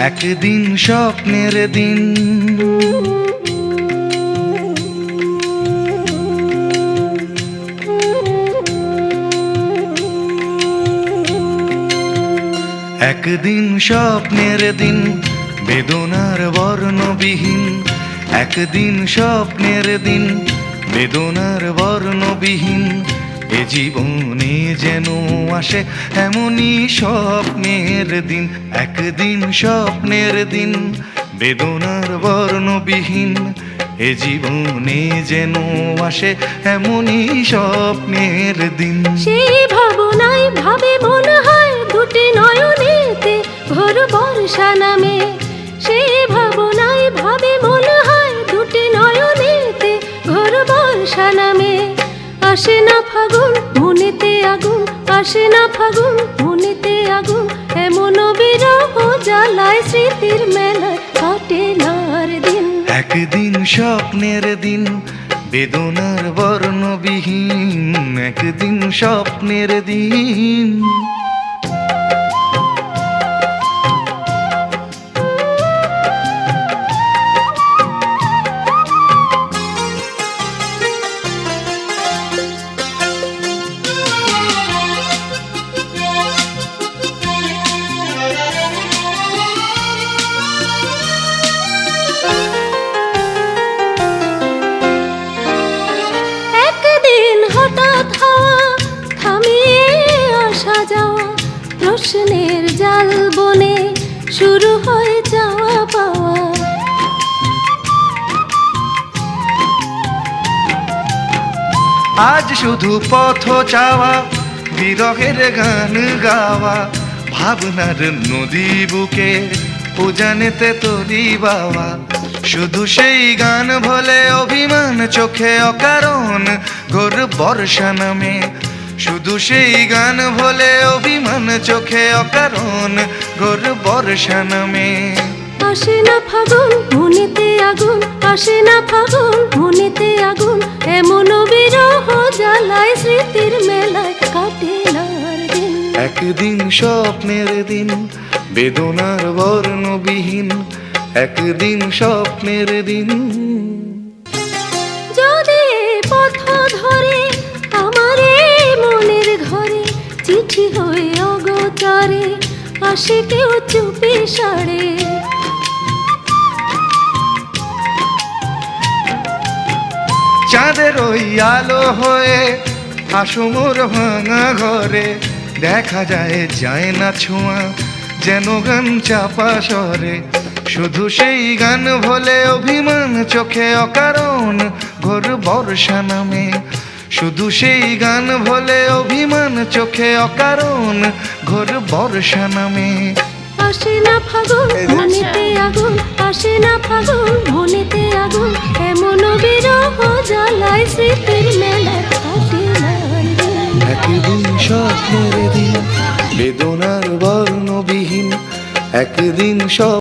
একদিন স্বপ্নের দিন। একদিন স্বপ্নের দিন বেদনার বর্ণবিহীন। একদিন স্বপ্নের দিন বেদনার বর্ণবিহীন। এ জীবনে যেন আসে এমনই স্বপ্নের দিন, একদিন স্বপ্নের দিন, বেদনার বর্ণবিহীন। এ জীবনে যেন আসে এমনই স্বপ্নের দিন। সেই ভাবনায় ভাবে মনে হয় দুটি নয়নেতে ভোর বর্ষা নামে। সেই আসে না ফাগুন, মনেতে আগুন, আসে না ফাগুন, মনেতে আগুন। এমন বিরহ জ্বালায় স্মৃতির মেলায়, কাটে না দিন। একদিন স্বপ্নের দিন, বেদনার বর্ণবিহীন। একদিন স্বপ্নের দিন। শুরু হয়ে যাওয়া পাওয়া। আজ শুধু পথ চাওয়া, বিরহের গান গাওয়া, ভাবনার নদী বুকে উজানেতে তরি বাবা শুধু সেই গান ভোলে অভিমান, চোখে অকারণ, ঘোর বর্ষা নামে। শুধু সেই গান ভোলে অভিমান, চোখে অকারণ বর্ষা নামে আসে না ফাগুন মনেতে আগুন আসে না ফাগুন মনেতে আগুন এমন বিরহ জ্বালায় স্মৃতির মেলায় কাটে না দিন। একদিন স্বপ্নের দিন বেদনার বর্ণবিহীন একদিন স্বপ্নের দিন। যদি পথ ধরে আমার মনের ঘরে চিঠি হয়ে অগোচরে আসে কেউ চুপি চাঁদের ওই আলো হয়ে আসো মোর ভাঙা ঘরে, দেখা যায় যায় না ছোঁয়া, যেন গান চাপা সরে শুধু সেই গান ভোলে অভিমান, চোখে অকারণ, ঘোর বর্ষা নামে। শুধু সেই গান ভোলে অভিমান চোখে অকারণ ঘোর বর্ষা নামে আসে না ফাগুন মনেতে আগুন আসে না ফাগুন মনেতে আগুন এমন বিরহ জ্বালায় স্মৃতির দিন। একদিন স্বপ্নের দিন বেদনার বর্ণবিহীন একদিন স্বপ্ন